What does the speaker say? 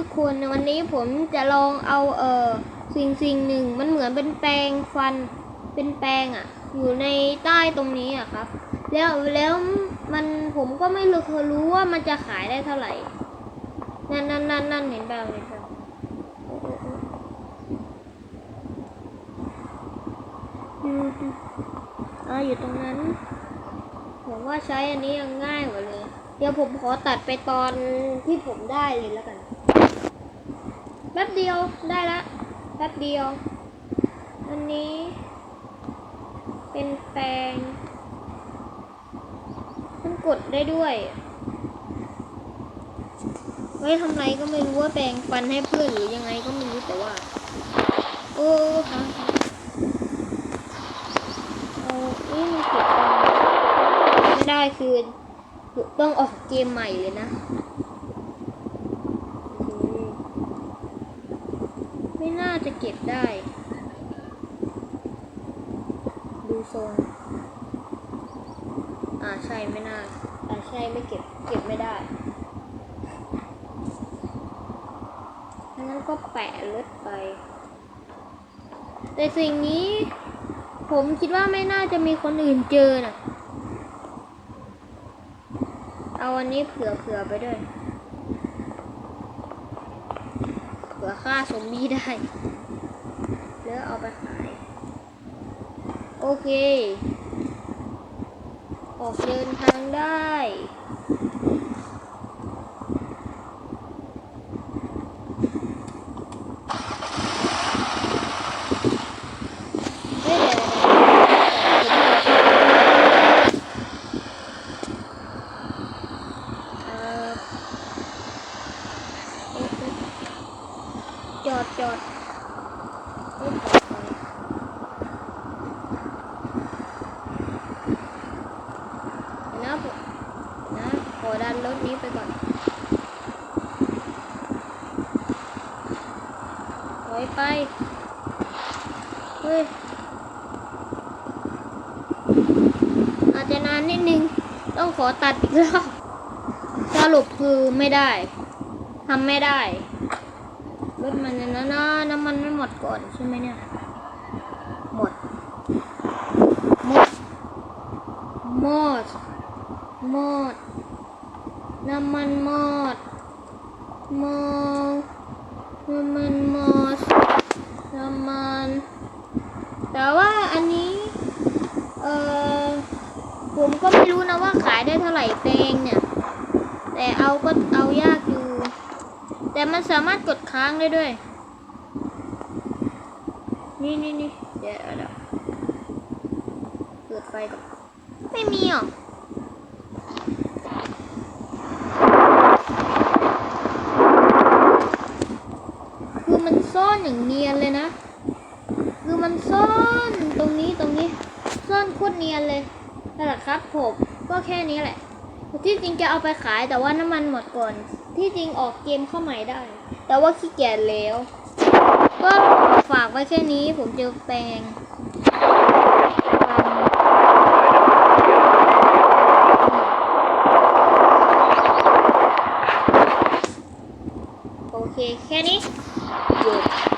ทุกคนวันนี้ผมจะลองเอาเออสิ่งสิ่งหนึ่งมันเหมือนเป็นแปรงฟันเป็นแปรงอะ่ะ อยู่ในใต้ตรงนี้อะครับ แล้วแล้วมันผมก็ไม่รู้เคยรู้ว่ามันจะขายได้เท่าไหร่ นั่นนั่นนั่นนั่นเห็นเปล่าเห็นเปล่าอยู่ตรงนั้น ผมว่าใช้อันนี้ยังง่ายกว่าเลย เดี๋ยวผมขอตัดไปตอนที่ผมได้เลยแล้วกัน แป๊บเดียวได้ละ แป๊บเดียว อันนี้ เป็นแปรงมันกดได้ด้วย ไว้ทำไรก็ไม่รู้ว่าแปรงฟันให้เพื่อนหรือยังไงก็ไม่รู้แต่ว่า โอ้ค่ะเอานี่มันกดไม่ได้คือ ต้องออกเกมใหม่เลยนะ ไม่น่าจะเก็บได้ ดูโซนอ่าใช่ไม่น่า อ่าใช่ไม่เก็บ เก็บไม่ได้งั้นก็แปะเล็ดไป แต่สิ่งนี้ ผมคิดว่าไม่น่าจะมีคนอื่นเจอน่ะ เอาอันนี้เผื่อเผื่อไปด้วย เผื่อฆ่าสมบี้ได้แล้วเอาไปขาย โอเค ออกเดินทางได้ เฮ้ยเดี๋ยวเอ่อเอ๊ะเอ๊ะจ อดจอดนเดี๋ยวนะนะขอดันรถนี้ไปก่อนถอยไป เฮ้ย อาจจะนานนิดนึง ต้องขอตัดอีกรอบสรุปคือไม่ได้ทำไม่ได้รถมันนะนะน้ำมันไม่หม ดก่อนใช่ไหมเนี่ย หมด หมด หมด หมด น้ำมันหมดหมดน้ำมันหมดน้ำมัน แต่ว่าอันนี้ เออผมก็ไม่รู้นะว่าขายได้เท่าไหร่เตงเนี่ย แต่เอาก็เอายากอยู่ แต่มันสามารถกดค้างได้ด้วย นี่นี่นี่เดี๋ยวเดี๋ยวเปิดไฟก่อนไม่มีอะคือมันซ่อนอย่างเนียนเลยนะ คือมันซ่อนตรงนี้ตรงนี้ ซ่อนโคตรเนียนเลยนั่นแหละครับผมก็แค่นี้แหละ ที่จริงจะเอาไปขายแต่ว่าน้ำมันหมดก่อน ที่จริงออกเกมเข้าใหม่ได้ แต่ว่าขี้เกียจแล้ว ก็ฝากไว้แค่นี้ผมจะแปลงโอเค แค่นี้จบ